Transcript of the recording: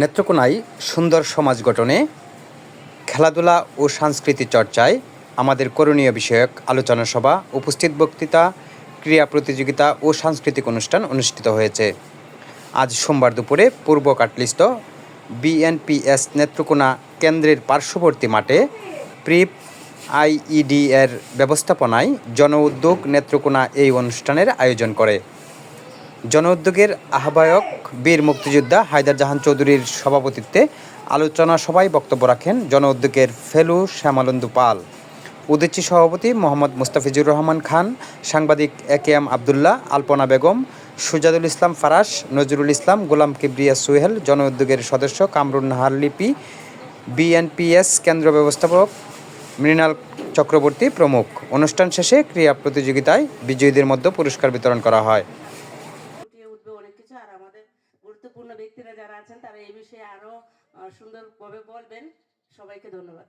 নেত্রকোনায় সুন্দর সমাজ গঠনে, খেলাধুলা ও সংস্কৃতি চর্চায় আমাদের করণীয় বিষয়ক আলোচনা সভা, উপস্থিত বক্তৃতা, ক্রীড়া প্রতিযোগিতা ও সাংস্কৃতিক অনুষ্ঠান অনুষ্ঠিত হয়েছে। আজ সোমবার দুপুরে পূর্ব কাটলিস্ট বিএনপিএস নেত্রকোনা কেন্দ্রের পার্শ্ববর্তী মাঠে প্রিপ আইইডি এর ব্যবস্থাপনায় জন উদ্যোগ নেত্রকোনা এই অনুষ্ঠানের আয়োজন করে। জন উদ্যোগের আহ্বায়ক বীর মুক্তিযোদ্ধা হায়দার জাহান চৌধুরীর সভাপতিত্বে আলোচনা সভায় বক্তব্য রাখেন জন উদ্যোগের ফেলু শ্যামালন্দু পাল। উদীচী সভাপতি মোহাম্মদ মুস্তাফিজুর রহমান খান, সাংবাদিক A K M Abdullah, Alpana Begum, Sujadul Islam Faras, Nazrul Islam, Golam Kibria Suhel জন উদ্যোগের সদস্য কামরুন নাহার লিপি, বিএনপিএস কেন্দ্র ব্যবস্থাপক মৃণাল চক্রবর্তী প্রমুখ। অনুষ্ঠান শেষে ক্রীড়া প্রতিযোগিতায় বিজয়ীদের মধ্যে পুরস্কার বিতরণ করা হয়। উঠবে অনেক কিছু। আর আমাদের গুরুত্বপূর্ণ ব্যক্তিরা যারা আছেন, তারা এই বিষয়ে আরও সুন্দর সুন্দরভাবে বলবেন। সবাইকে ধন্যবাদ।